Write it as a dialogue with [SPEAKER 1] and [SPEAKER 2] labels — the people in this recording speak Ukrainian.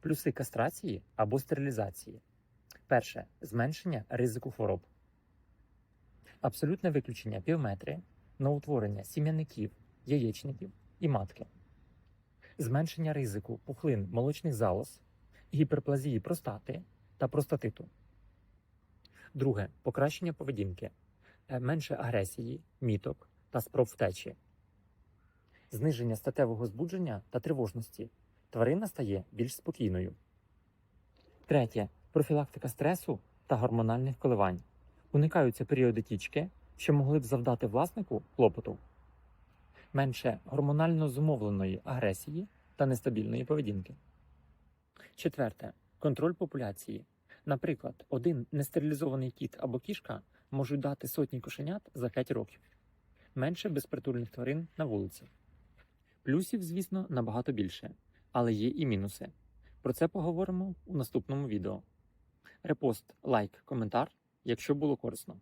[SPEAKER 1] Плюси кастрації або стерилізації. Перше зменшення ризику хвороб. Абсолютне виключення півметри на утворення сім'яників, яєчників і матки. Зменшення ризику пухлин молочних залоз, гіперплазії простати та простатиту. Друге покращення поведінки, Е, менше агресії, міток та спроб втечі. Зниження статевого збудження та тривожності. Тварина стає більш спокійною. Третє профілактика стресу та гормональних коливань. Уникаються періоди тічки, що могли б завдати власнику клопоту. Менше гормонально зумовленої агресії та нестабільної поведінки. Четверте контроль популяції. Наприклад, один нестерилізований кіт або кішка можуть дати сотні кошенят за 5 років. Менше безпритульних тварин на вулиці. Плюсів, звісно, набагато більше, але є і мінуси. Про це поговоримо у наступному відео. Репост, лайк, коментар, якщо було корисно.